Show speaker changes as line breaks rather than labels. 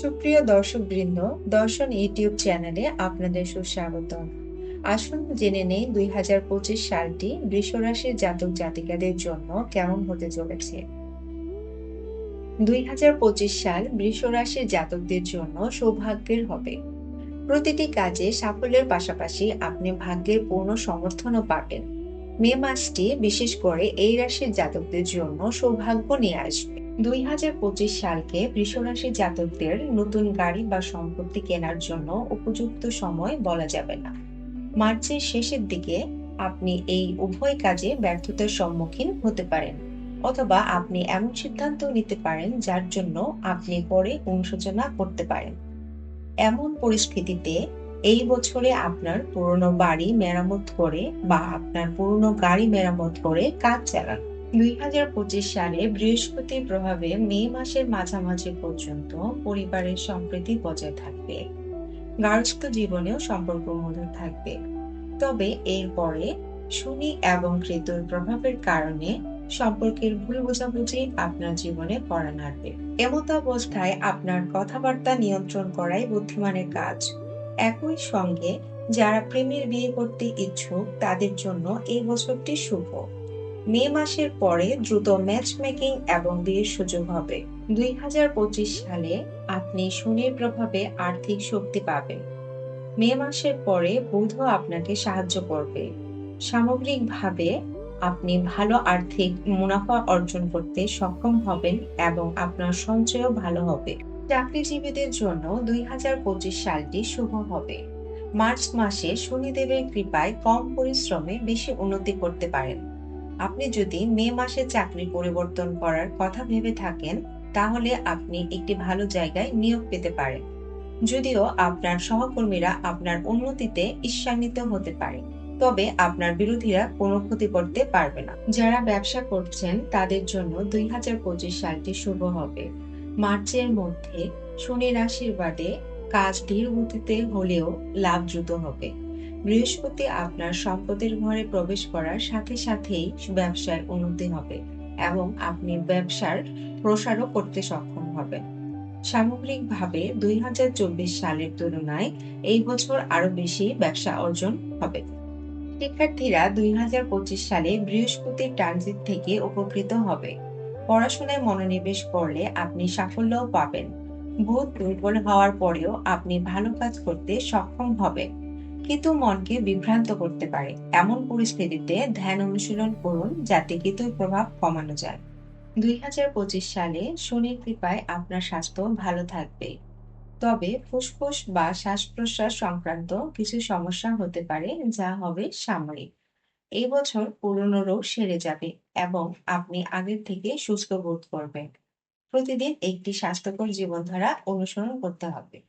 সুপ্রিয় দর্শকবৃন্দ, দর্শন ইউটিউব চ্যানেলে আপনাদের সুস্বাগতম। আসুন জেনে নেই দুই হাজার পঁচিশ সালটি বৃষরাশির জাতক জাতিকাদের জন্য কেমন হতে চলেছে। দুই হাজার পঁচিশ সাল বৃষরাশির জাতকদের জন্য সৌভাগ্যের হবে। প্রতিটি কাজে সাফল্যের পাশাপাশি আপনি ভাগ্যের পূর্ণ সমর্থনও পাবেন। মে মাসটি বিশেষ করে এই রাশির জাতকদের জন্য সৌভাগ্য নিয়ে আসবে। দুই হাজার পঁচিশ সালকে বৃষরাশি জাতকদের নতুন গাড়ি বা সম্পত্তি কেনার জন্য উপযুক্ত সময় বলা যাবে না। মার্চের শেষের দিকে আপনি এই উভয় কাজে ব্যর্থতার সম্মুখীন হতে পারেন, অথবা আপনি এমন সিদ্ধান্ত নিতে পারেন যার জন্য আপনি পরে অনুশোচনা করতে পারেন। এমন পরিস্থিতিতে এই বছরে আপনার পুরনো বাড়ি মেরামত করে বা আপনার পুরনো গাড়ি মেরামত করে কাজ চালান। দুই হাজার পঁচিশ সালে বৃহস্পতির প্রভাবে মে মাসের মাঝামাঝি পর্যন্ত পরিবারের সম্প্রীতি বজায় থাকবে। গার্হস্থ্য জীবনেও সম্পর্ক মধুর থাকবে। তবে এরপরে শনি এবং কেতুর প্রভাবের কারণে সম্পর্কের ভুল বোঝাবুঝি আপনার জীবনে পড়া নাড়বে। এমত অবস্থায় আপনার কথাবার্তা নিয়ন্ত্রণ করাই বুদ্ধিমানের কাজ। একই সঙ্গে যারা প্রেমের বিয়ে করতে ইচ্ছুক তাদের জন্য এই বছরটি শুভ। মে মাসের পরে দ্রুত ম্যাচ মেকিং এবং বিয়ের সুযোগ হবে। দুই হাজার পঁচিশ সালে আপনি শনির প্রভাবে আর্থিক শক্তি পাবেন। মে মাসের পরে বুধ আপনাকে সাহায্য করবে। সামগ্রিকভাবে আপনি ভালো আর্থিক মুনাফা অর্জন করতে সক্ষম হবেন এবং আপনার সঞ্চয়ও ভালো হবে। চাকরিজীবীদের জন্য দুই হাজার পঁচিশ সালটি শুভ হবে। মার্চ মাসে শনিদেবের কৃপায় কম পরিশ্রমে বেশি উন্নতি করতে পারেন। আপনি যদি মে মাসে চাকরি পরিবর্তন করার কথা ভেবে থাকেন, তাহলে আপনি একটি ভালো জায়গায় নিয়োগ পেতে পারেন। যদিও আপনার সহকর্মীরা আপনার উন্নতিতে ঈর্ষান্বিত হতে পারে, তবে আপনার বিরোধীরা কোনো ক্ষতি করতে পারবে না। যারা ব্যবসা করছেন, তাদের জন্য দুই হাজার পঁচিশ সালটি শুভ হবে। মার্চের মধ্যে শনির আশীর্বাদে কাজ ধীর গতিতে হলেও লাভ দ্রুত হবে। বৃহস্পতি আপনার সম্পদের ঘরে প্রবেশ করার সাথে সাথেই ব্যবসায় উন্নতি হবে এবং আপনি ব্যবসার প্রসারও করতে সক্ষম হবেন। সামগ্রিকভাবে দুই হাজার চব্বিশ সালের তুলনায় এই বছর আরও বেশি ব্যবসা অর্জন হবে। শিক্ষার্থীরা দুই হাজার পঁচিশ সালে বৃহস্পতির ট্রানজিট থেকে উপকৃত হবে। পড়াশোনায় মনোনিবেশ করলে আপনি সাফল্যও পাবেন। বুধ দুর্বল হওয়ার পরেও আপনি ভালো কাজ করতে সক্ষম হবেন। কিন্তু মনকে বিভ্রান্ত করতে পারে। এমন পরিস্থিতিতে ধ্যান অনুশীলন করুন, যাতে কেতুর প্রভাব কমানো যায়। দুই হাজার পঁচিশ সালে শনির কৃপায় আপনার স্বাস্থ্য ভালো থাকবে। তবে ফুসফুস বা শ্বাস প্রশ্বাস সংক্রান্ত কিছু সমস্যা হতে পারে, যা হবে সাময়িক। এই বছর পুরনো রোগ সেরে যাবে এবং আপনি আগের থেকে সুস্থ বোধ করবেন। প্রতিদিন একটি স্বাস্থ্যকর জীবনধারা অনুসরণ করতে হবে।